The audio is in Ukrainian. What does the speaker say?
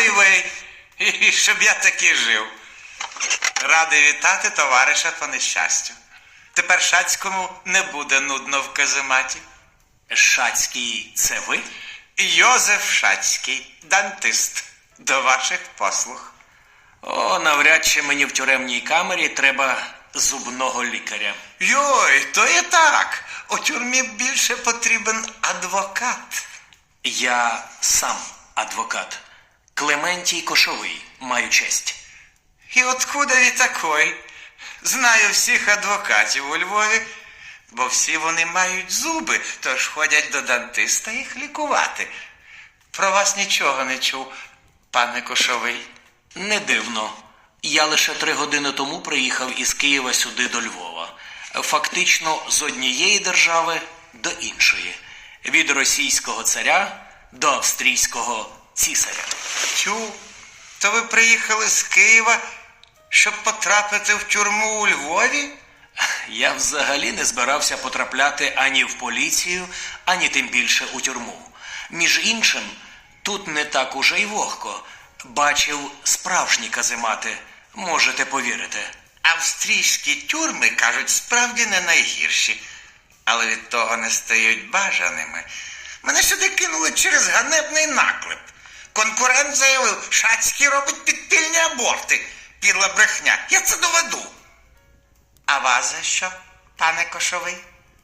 І щоб я таки жив. Радий вітати товариша по нещастю. Тепер Шацькому не буде нудно в казематі. Шацький, це ви? Йозеф Шацький, дантист, до ваших послуг. О, навряд чи мені в тюремній камері треба зубного лікаря. Йой, то і так. У тюрмі більше потрібен адвокат. Я сам адвокат. Клементій Кошовий, маю честь. І откуда ви такой? Знаю всіх адвокатів у Львові, бо всі вони мають зуби, тож ходять до дантиста їх лікувати. Про вас нічого не чув, пане Кошовий. Не дивно. Я лише три години тому приїхав із Києва сюди до Львова. Фактично з однієї держави до іншої. Від російського царя до австрійського цісаря. Тю, то ви приїхали з Києва, щоб потрапити в тюрму у Львові? Я взагалі не збирався потрапляти ані в поліцію, ані тим більше у тюрму. Між іншим, тут не так уже й вогко. Бачив справжні каземати, можете повірити. Австрійські тюрми, кажуть, справді не найгірші, але від того не стають бажаними. Мене сюди кинули через ганебний наклеп. Конкурент заявив, Шацький робить підпільні аборти. Підла брехня. Я це доведу. А вас за що, пане Кошовий?